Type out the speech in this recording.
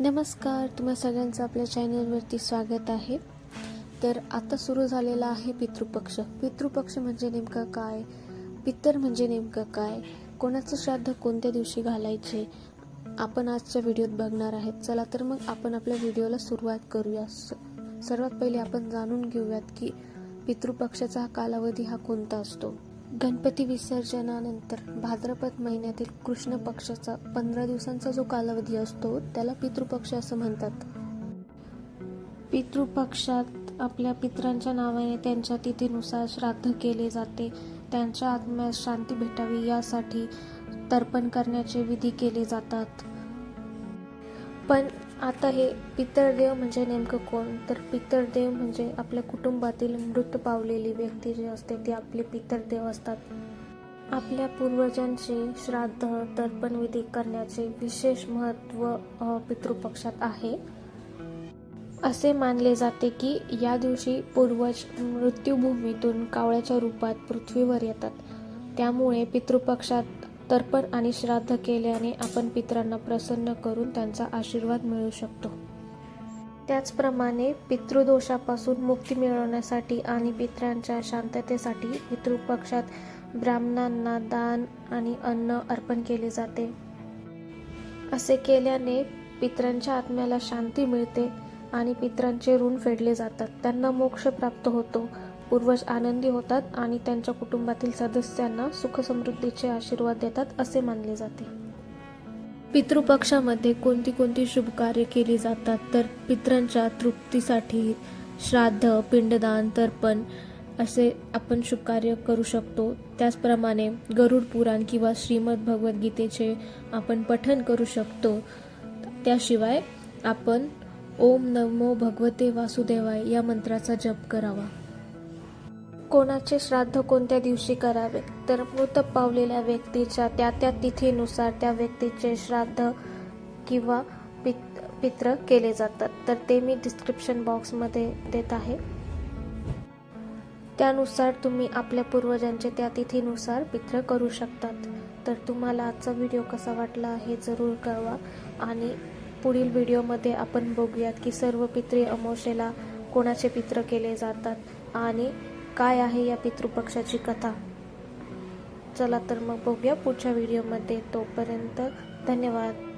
नमस्कार तुम्हा सगळ्यांचं आपल्या चॅनलवरती स्वागत आहे. तर आता सुरू झालेला आहे पितृपक्ष. पितृपक्ष म्हणजे नेमकं काय? पितर म्हणजे नेमकं काय? कोणाचं श्राद्ध कोणत्या दिवशी घालायचे? आपण आजच्या व्हिडिओत बघणार आहेत. चला तर मग आपण आपल्या व्हिडिओला सुरुवात करूया. सर्वात पहिले आपण जाणून घेऊयात की पितृपक्षाचा हा कालावधी हा कोणता असतो? गणपती विसर्जनानंतर भाद्रपद महिन्यातील कृष्ण पक्षाचा पंधरा दिवसांचा जो कालावधी असतो त्याला पितृपक्ष असं म्हणतात. पितृपक्षात आपल्या पित्रांच्या नावाने त्यांच्या तिथीनुसार श्राद्ध केले जाते. त्यांच्या आत्म्यास शांती भेटावी यासाठी तर्पण करण्याचे विधी केले जातात. पण आता हे पितरदेव म्हणजे नेमकं कोण? तर पितरदेव म्हणजे आपल्या कुटुंबातील मृत पावलेली व्यक्ती जी असते ती आपले पितरदेव असतात. आपल्या पूर्वजांचे श्राद्ध तर्पणविधी करण्याचे विशेष महत्त्व पितृपक्षात आहे. असे मानले जाते की या दिवशी पूर्वज मृत्यूभूमीतून कावळ्याच्या रूपात पृथ्वीवर येतात. त्यामुळे पितृपक्षात तर्पण आणि श्राद्ध केल्याने आपण पितरांना प्रसन्न करून त्यांचा आशीर्वाद मिळू शकतो. त्याचप्रमाणे पितृदोषापासून मुक्ती मिळवण्यासाठी आणि पितरांच्या शांततेसाठी पितृपक्षात ब्राह्मणांना दान आणि अन्न अर्पण केले जाते. असे केल्याने पितरांच्या आत्म्याला शांती मिळते आणि पितरांचे ऋण फेडले जातात. त्यांना मोक्ष प्राप्त होतो. पूर्वज आनंदी होतात आणि त्यांच्या कुटुंबातील सदस्यांना सुखसमृद्धीचे आशीर्वाद देतात असे मानले जाते. पितृपक्षामध्ये कोणती कोणती शुभ कार्य केली जातात तर पितरांच्या तृप्तीसाठी श्राद्ध पिंडदान तर्पण असे आपण शुभ कार्य करू शकतो. त्याचप्रमाणे गरुड पुराण किंवा श्रीमद भगवद्गीतेचे आपण पठन करू शकतो. त्याशिवाय आपण ओम नमो भगवते वासुदेवाय या मंत्राचा जप करावा. कोणाचे श्राद्ध कोणत्या दिवशी करावे तर मृत पावलेल्या व्यक्तीच्या त्या त्या तिथीनुसार त्या व्यक्तीचे श्राद्ध किंवा पित पित्र केले जातात. तर ते मी डिस्क्रिप्शन बॉक्समध्ये देत आहे. त्यानुसार तुम्ही आपल्या पूर्वजांचे त्या तिथीनुसार पित्र करू शकतात. तर तुम्हाला आजचा व्हिडिओ कसा वाटला हे जरूर कळवा आणि पुढील व्हिडिओमध्ये आपण बघूयात की सर्व पितृ अमावशेला कोणाचे पित्र केले जातात आणि काय आहे या पितृपक्षाची कथा? चला तर मग बघूया पुढच्या व्हिडिओमध्ये तोपर्यंत धन्यवाद.